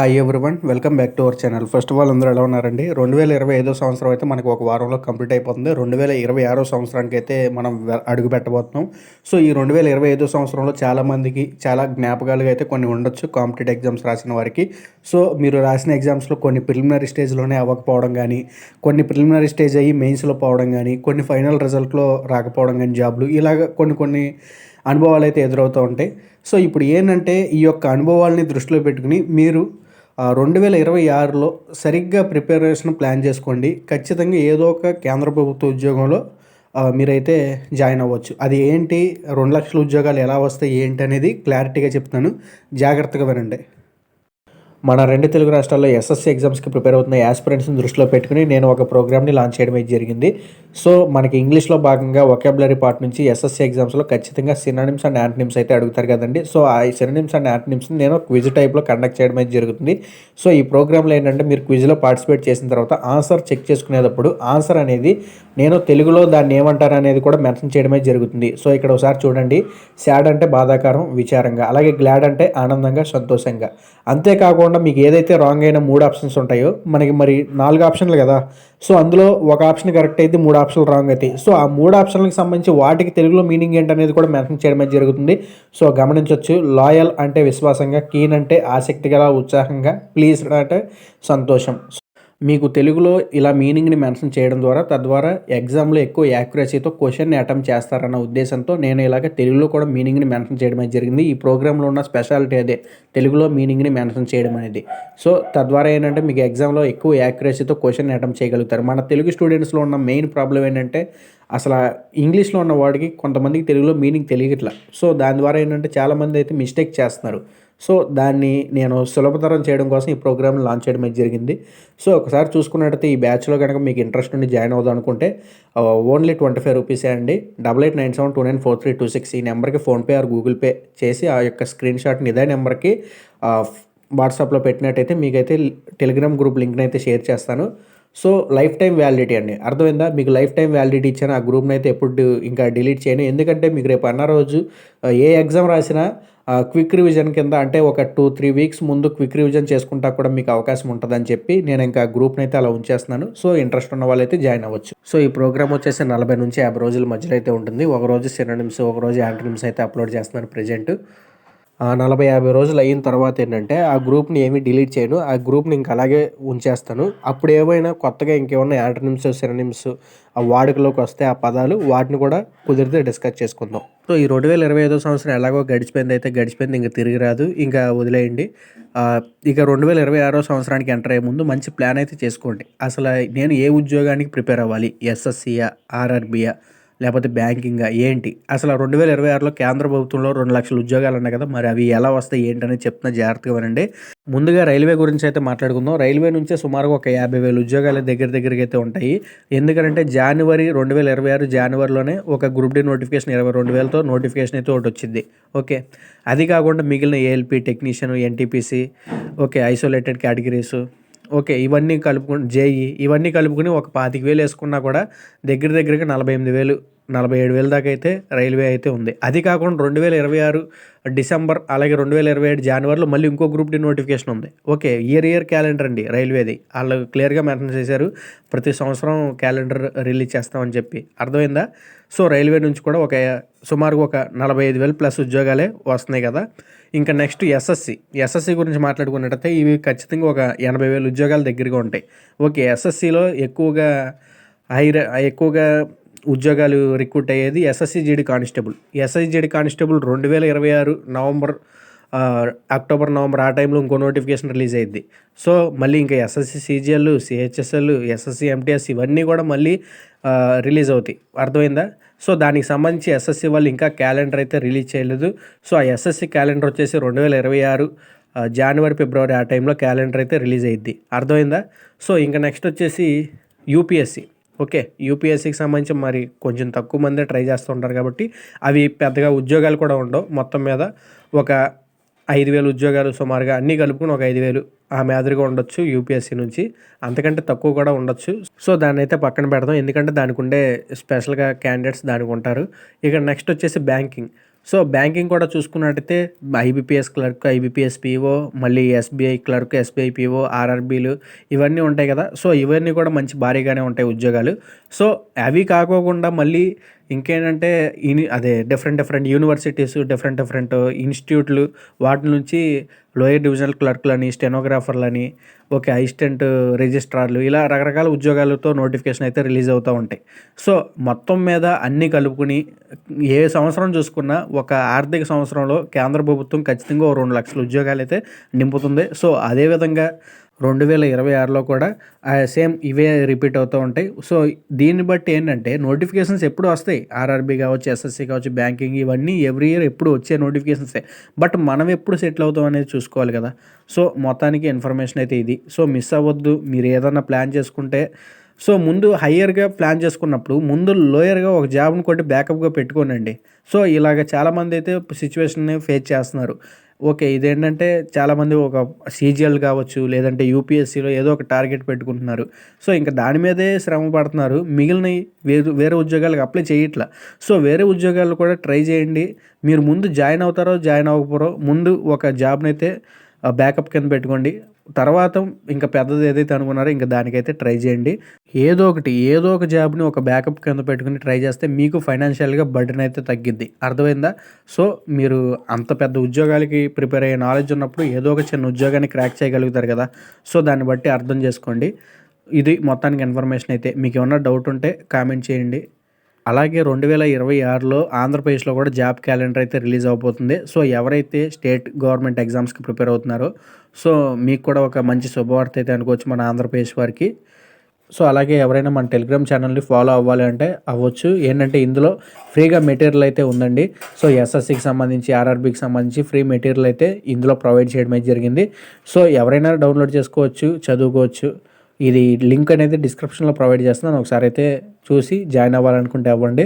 Hi everyone welcome back to our channel first of all అందరూ ఎలా ఉన్నారండి? రెండు వేల ఇరవై ఐదో సంవత్సరం అయితే మనకు ఒక వారంలో కంప్లీట్ అయిపోతుంది. రెండు వేల ఇరవై ఆరో సంవత్సరానికి అయితే మనం అడుగు పెట్టబోతున్నాం. సో ఈ రెండు వేల ఇరవై ఐదో సంవత్సరంలో చాలామందికి చాలా జ్ఞాపకాలుగా అయితే కొన్ని ఉండొచ్చు కాంపిటేటివ్ ఎగ్జామ్స్ రాసిన వారికి. సో మీరు రాసిన ఎగ్జామ్స్లో కొన్ని ప్రిలిమినరీ స్టేజ్లోనే అవ్వకపోవడం కానీ కొన్ని ప్రిలిమినరీ స్టేజ్ అయ్యి మెయిన్స్లో పోవడం కానీ కొన్ని ఫైనల్ రిజల్ట్లో రాకపోవడం కానీ జాబ్లు ఇలాగ కొన్ని కొన్ని అనుభవాలు అయితే ఎదురవుతూ ఉంటాయి. సో ఇప్పుడు ఏంటంటే ఈ యొక్క అనుభవాల్ని దృష్టిలో పెట్టుకుని మీరు రెండు వేల ఇరవై ఆరులో సరిగ్గా ప్రిపరేషన్ ప్లాన్ చేసుకోండి. ఖచ్చితంగా ఏదో ఒక కేంద్ర ప్రభుత్వ ఉద్యోగంలో మీరైతే జాయిన్ అవ్వచ్చు. అది ఏంటి? రెండు లక్షల ఉద్యోగాలు ఎలా వస్తాయి? ఏంటి అనేది క్లారిటీగా చెప్తాను. జాగ్రత్తగా వినండి. మన రెండు తెలుగు రాష్ట్రాల్లో ఎస్ఎస్సీ ఎగ్జామ్స్కి ప్రిపేర్ అవుతున్న యాస్పిరెంట్స్ని దృష్టిలో పెట్టుకుని నేను ఒక ప్రోగ్రామ్ని లాంచ్ చేయడం జరిగింది. సో మనకి ఇంగ్లీష్లో భాగంగా ఒకాబులరీ పార్ట్ నుంచి ఎస్ఎస్సి ఎగ్జామ్స్లో ఖచ్చితంగా సినానిమ్స్ అండ్ యాంటనిమ్స్ అయితే అడుగుతారు కదండి. సో ఆ సినానిమ్స్ అండ్ యాంటనిమ్స్ని నేను క్విజ్ టైప్లో కండక్ట్ చేయడం అయితే జరుగుతుంది. సో ఈ ప్రోగ్రాంలో ఏంటంటే మీరు క్విజ్లో పార్టిసిపేట్ చేసిన తర్వాత ఆన్సర్ చెక్ చేసుకునేటప్పుడు ఆన్సర్ అనేది నేను తెలుగులో దాన్ని ఏమంటారు అనేది కూడా మెన్షన్ చేయడమే జరుగుతుంది. సో ఇక్కడ ఒకసారి చూడండి. శాడ్ అంటే బాధాకరం విచారంగా. అలాగే గ్లాడ్ అంటే ఆనందంగా సంతోషంగా. అంతేకాకుండా మీకు ఏదైతే రాంగ్ అయిన మూడు ఆప్షన్స్ ఉంటాయో మనకి మరి నాలుగు ఆప్షన్లు కదా. సో అందులో ఒక ఆప్షన్ కరెక్ట్ అయితే మూడు ఆప్షన్లు రాంగ్ అయితే. సో ఆ మూడు ఆప్షన్లకు సంబంధించి వాటికి తెలుగులో మీనింగ్ ఏంటనేది కూడా మెన్షన్ చేయడమే జరుగుతుంది. సో గమనించవచ్చు లాయల్ అంటే విశ్వాసంగా కీన్ అంటే ఆసక్తి గల ఉత్సాహంగా ప్లీజ్ అంటే సంతోషం. మీకు తెలుగులో ఇలా మీనింగ్ని మెన్షన్ చేయడం ద్వారా తద్వారా ఎగ్జామ్లో ఎక్కువ యాక్యురసీతో క్వశ్చన్ని అటెంప్ట్ చేస్తారన్న ఉద్దేశంతో నేను ఇలాగ తెలుగులో కూడా మీనింగ్ని మెన్షన్ చేయడం అనేది జరిగింది. ఈ ప్రోగ్రాంలో ఉన్న స్పెషాలిటీ అదే తెలుగులో మీనింగ్ని మెన్షన్ చేయడం అనేది. సో తద్వారా ఏంటంటే మీకు ఎగ్జామ్లో ఎక్కువ యాక్యురసీతో క్వశ్చన్ అటెంప్ట్ చేయగలుగుతారు. మన తెలుగు స్టూడెంట్స్లో ఉన్న మెయిన్ ప్రాబ్లం ఏంటంటే అసలు ఇంగ్లీష్లో ఉన్న వాడికి కొంతమందికి తెలుగులో మీనింగ్ తెలియట్లా. సో దాని ద్వారా ఏంటంటే చాలామంది అయితే మిస్టేక్ చేస్తున్నారు. సో దాన్ని నేను సులభతరం చేయడం కోసం ఈ ప్రోగ్రామ్ లాంచ్ చేయడం అయితే జరిగింది. సో ఒకసారి చూసుకున్నట్టయితే ఈ బ్యాచ్లో కనుక మీకు ఇంట్రెస్ట్ ఉండి జాయిన్ అవుదాం అనుకుంటే ఓన్లీ ట్వంటీ ఫైవ్ రూపీసే అండి. Double eight nine seven two nine four three two six ఈ నెంబర్కి ఫోన్పే ఆర్ గూగుల్ పే చేసి ఆ యొక్క స్క్రీన్ షాట్ని ఇదే నెంబర్కి వాట్సాప్లో పెట్టినట్టయితే మీకైతే టెలిగ్రామ్ గ్రూప్ లింక్ని అయితే షేర్ చేస్తాను. సో లైఫ్ టైం వ్యాలిడిటీ అండి. అర్థమైందా? మీకు లైఫ్ టైం వ్యాలిడిటీ ఇచ్చాను ఆ గ్రూప్ని అయితే ఎప్పుడు ఇంకా డిలీట్ చేయను. ఎందుకంటే మీకు రేపు అన్న రోజు ఏ ఎగ్జామ్ రాసినా క్విక్ రివిజన్ కింద అంటే ఒక టూ త్రీ వీక్స్ ముందు క్విక్ రివిజన్ చేసుకుంటా కూడా మీకు అవకాశం ఉంటుందని చెప్పి నేను ఇంకా గ్రూప్ని అయితే అలా ఉంచేస్తున్నాను. సో ఇంట్రెస్ట్ ఉన్న వాళ్ళైతే జాయిన్ అవ్వచ్చు. సో ఈ ప్రోగ్రామ్ వచ్చేసి నలభై నుంచి యాభై రోజుల మధ్యలో అయితే ఉంటుంది. ఒక రోజు సినోనిమ్స్ ఒక రోజు యాంటనిమ్స్ అయితే అప్లోడ్ చేస్తున్నాను ప్రజెంట్. నలభై యాభై రోజులు అయిన తర్వాత ఏంటంటే ఆ గ్రూప్ని ఏమీ డిలీట్ చేయను. ఆ గ్రూప్ని ఇంక అలాగే ఉంచేస్తాను. అప్పుడు ఏమైనా కొత్తగా ఇంకేమైనా యాడ్రనిమ్స్ సిరనిమ్స్ ఆ వాడుకలోకి వస్తే ఆ పదాలు వాటిని కూడా కుదిరితే డిస్కస్ చేసుకుందాం. సో ఈ రెండు వేల ఇరవై ఐదో సంవత్సరం ఎలాగో గడిచిపోయింది అయితే గడిచిపోయింది. ఇంకా తిరిగి రాదు. ఇంకా వదిలేయండి. ఇక రెండు వేల ఇరవై ఆరో సంవత్సరానికి ఎంటర్ అయ్యే ముందు మంచి ప్లాన్ అయితే చేసుకోండి. అసలు నేను ఏ ఉద్యోగానికి ప్రిపేర్ అవ్వాలి? ఎస్ఎస్సియా ఆర్ఆర్బియా? లేకపోతే బ్యాంకింగ్ ఏంటి? అసలు రెండు వేల ఇరవై ఆరులో కేంద్ర ప్రభుత్వంలో రెండు లక్షల ఉద్యోగాలు ఉన్నాయి కదా మరి అవి ఎలా వస్తాయి ఏంటని చెప్తున్నా జాగ్రత్తగా వినండి. ముందుగా రైల్వే గురించి అయితే మాట్లాడుకుందాం. రైల్వే నుంచే సుమారుగా ఒక యాభై వేల ఉద్యోగాలు దగ్గర దగ్గరికి అయితే ఉంటాయి. ఎందుకంటే జనవరి రెండు వేల ఇరవై ఆరు జనవరిలోనే ఒక గ్రూప్ డి నోటిఫికేషన్ ఇరవై రెండు వేలతో నోటిఫికేషన్ అయితే ఒకటి వచ్చింది. ఓకే. అది కాకుండా మిగిలిన ALP technician NTPC okay isolated categories okay ఇవన్నీ కలుపుకుని జేఈ ఇవన్నీ కలుపుకుని ఒక పాతిక వేలు వేసుకున్నా కూడా దగ్గర దగ్గరగా నలభై ఎనిమిది వేలు నలభై ఏడు వేల దాకా అయితే రైల్వే అయితే ఉంది. అది కాకుండా రెండు వేల ఇరవై ఆరు డిసెంబర్ అలాగే రెండు వేల ఇరవై ఏడు జనవరిలో మళ్ళీ ఇంకో గ్రూప్ డి నోటిఫికేషన్ ఉంది. ఓకే ఇయర్ ఇయర్ క్యాలెండర్ అండి రైల్వేది. వాళ్ళు క్లియర్గా మెన్షన్ చేశారు ప్రతి సంవత్సరం క్యాలెండర్ రిలీజ్ చేస్తామని చెప్పి. అర్థమైందా? సో రైల్వే నుంచి కూడా ఒక సుమారుగా ఒక నలభై ఐదు వేలు ప్లస్ ఉద్యోగాలే వస్తున్నాయి కదా. ఇంకా నెక్స్ట్ ఎస్ఎస్సి. ఎస్ఎస్సి గురించి మాట్లాడుకున్నట్టయితే ఇవి ఖచ్చితంగా ఒక ఎనభై వేల ఉద్యోగాల దగ్గరగా ఉంటాయి. ఓకే ఎస్ఎస్సిలో ఎక్కువగా హైర ఎక్కువగా ఉద్యోగాలు రిక్రూట్ అయ్యేది SSC GD constable. SSC GD constable రెండు వేల ఇరవై ఆరు నవంబర్ అక్టోబర్ నవంబర్ ఆ టైంలో ఇంకో నోటిఫికేషన్ రిలీజ్ అయ్యింది సో మళ్ళీ ఇంకా SSC CGL CHSL SSC MTS ఇవన్నీ కూడా మళ్ళీ రిలీజ్ అవుతాయి. అర్థమైందా? సో దానికి సంబంధించి ఎస్ఎస్సి వాళ్ళు ఇంకా క్యాలెండర్ అయితే రిలీజ్ చేయలేదు. సో ఆ ఎస్ఎస్సి క్యాలెండర్ వచ్చేసి రెండు వేల ఇరవై ఆరు జనవరి ఫిబ్రవరి ఆ టైంలో క్యాలెండర్ అయితే రిలీజ్ అయ్యిద్ది. అర్థమైందా? సో ఇంకా నెక్స్ట్ వచ్చేసి యూపీఎస్సి. ఓకే యూపీఎస్సికి సంబంధించి మరి కొంచెం తక్కువ మందే ట్రై చేస్తుంటారు కాబట్టి అవి పెద్దగా ఉద్యోగాలు కూడా ఉండవు. మొత్తం మీద ఒక ఐదు వేలు ఉద్యోగాలు సుమారుగా అన్నీ కలుపుకుని ఒక ఐదు వేలు ఆ మాదిరిగా ఉండొచ్చు యూపీఎస్సీ నుంచి. అంతకంటే తక్కువ కూడా ఉండొచ్చు. సో దాన్ని అయితే పక్కన పెడదాం. ఎందుకంటే దానికి ఉండే స్పెషల్గా క్యాండిడేట్స్ దానికి ఉంటారు. ఇక నెక్స్ట్ వచ్చేసి బ్యాంకింగ్ సో బ్యాంకింగ్ కూడా చూసుకున్నట్టయితే ఐబీపీఎస్ క్లర్క్ ఐబీపీఎస్ పీఓ మళ్ళీ ఎస్బీఐ క్లర్క్ ఎస్బీఐ పీఓ ఆర్ఆర్బీలు ఇవన్నీ ఉంటాయి కదా. సో ఇవన్నీ కూడా మంచి భారీగానే ఉంటాయి ఉద్యోగాలు. సో అవి కాకోకుండా మళ్ళీ ఇంకేంటంటే ఇని అదే different different universities different different ఇన్స్టిట్యూట్లు వాటి నుంచి లోయర్ డివిజనల్ క్లర్క్లని స్టెనోగ్రాఫర్లని ఓకే అసిస్టెంట్ రిజిస్ట్రార్లు ఇలా రకరకాల ఉద్యోగాలతో నోటిఫికేషన్ అయితే రిలీజ్ అవుతూ ఉంటాయి. సో మొత్తం మీద అన్నీ కలుపుకుని ఏ సంవత్సరం చూసుకున్నా ఒక ఆర్థిక సంవత్సరంలో కేంద్ర ప్రభుత్వం ఖచ్చితంగా ఓ రెండు లక్షల ఉద్యోగాలు అయితే నింపుతుంది. సో అదేవిధంగా రెండు వేల ఇరవై ఆరులో కూడా సేమ్ ఇవే రిపీట్ అవుతూ ఉంటాయి. సో దీన్ని బట్టి ఏంటంటే నోటిఫికేషన్స్ ఎప్పుడు వస్తాయి? ఆర్ఆర్బీ కావచ్చు ఎస్ఎస్సి కావచ్చు బ్యాంకింగ్ ఇవన్నీ ఎవ్రీ ఇయర్ ఎప్పుడు వచ్చే నోటిఫికేషన్సే. బట్ మనం ఎప్పుడు సెటిల్ అవుతాం అనేది చూసుకోవాలి కదా. సో మొత్తానికి ఇన్ఫర్మేషన్ అయితే ఇది. సో మిస్ అవ్వద్దు. మీరు ఏదన్నా ప్లాన్ చేసుకుంటే సో ముందు హయ్యర్గా ప్లాన్ చేసుకున్నప్పుడు ముందు లోయర్గా ఒక జాబ్ని కొట్టి బ్యాకప్గా పెట్టుకోనండి. సో ఇలాగ చాలామంది అయితే సిచ్యువేషన్ని ఫేస్ చేస్తున్నారు. ఓకే ఇదేంటంటే చాలామంది ఒక సీజీఎల్ కావచ్చు లేదంటే యూపీఎస్సీలో ఏదో ఒక టార్గెట్ పెట్టుకుంటున్నారు. సో ఇంకా దాని మీదే శ్రమ పడుతున్నారు. మిగిలిన వేరే వేరే ఉద్యోగాలకు అప్లై చేయట్లా. సో వేరే ఉద్యోగాలు కూడా ట్రై చేయండి. మీరు ముందు జాయిన్ అవుతారో జాయిన్ అవ్వకపోరో ముందు ఒక జాబ్నైతే బ్యాకప్ కింద పెట్టుకోండి. తర్వాత ఇంకా పెద్దది ఏదైతే అనుకున్నారో ఇంకా దానికైతే ట్రై చేయండి. ఏదో ఒకటి ఏదో ఒక జాబ్ని ఒక బ్యాకప్ కింద పెట్టుకుని ట్రై చేస్తే మీకు ఫైనాన్షియల్గా బర్డెన్ అయితే తగ్గిద్ది. అర్థమైందా? సో మీరు అంత పెద్ద ఉద్యోగాలకి ప్రిపేర్ అయ్యే నాలెడ్జ్ ఉన్నప్పుడు ఏదో ఒక చిన్న ఉద్యోగాన్ని క్రాక్ చేయగలుగుతారు కదా. సో దాన్ని బట్టి అర్థం చేసుకోండి. ఇది మొత్తానికి ఇన్ఫర్మేషన్ అయితే. మీకు ఏమన్నా డౌట్ ఉంటే కామెంట్ చేయండి. అలాగే రెండు వేల ఇరవై ఆరులో ఆంధ్రప్రదేశ్లో కూడా జాబ్ క్యాలెండర్ అయితే రిలీజ్ అవబోతుంది. సో ఎవరైతే స్టేట్ గవర్నమెంట్ ఎగ్జామ్స్కి ప్రిపేర్ అవుతున్నారో సో మీకు కూడా ఒక మంచి శుభవార్త అయితే అనుకోవచ్చు మన ఆంధ్రప్రదేశ్ వారికి. సో అలాగే ఎవరైనా మన టెలిగ్రామ్ ఛానల్ని ఫాలో అవ్వాలి అంటే అవ్వచ్చు. ఏంటంటే ఇందులో ఫ్రీగా మెటీరియల్ అయితే ఉందండి. సో ఎస్ఎస్సికి సంబంధించి ఆర్ఆర్బికి సంబంధించి ఫ్రీ మెటీరియల్ అయితే ఇందులో ప్రొవైడ్ చేయడం అయితే జరిగింది. సో ఎవరైనా డౌన్లోడ్ చేసుకోవచ్చు చదువుకోవచ్చు. ఇది లింక్ అనేది డిస్క్రిప్షన్లో ప్రొవైడ్ చేస్తున్నాను. ఒకసారి అయితే చూసి జాయిన్ అవ్వాలనుకుంటే అవ్వండి.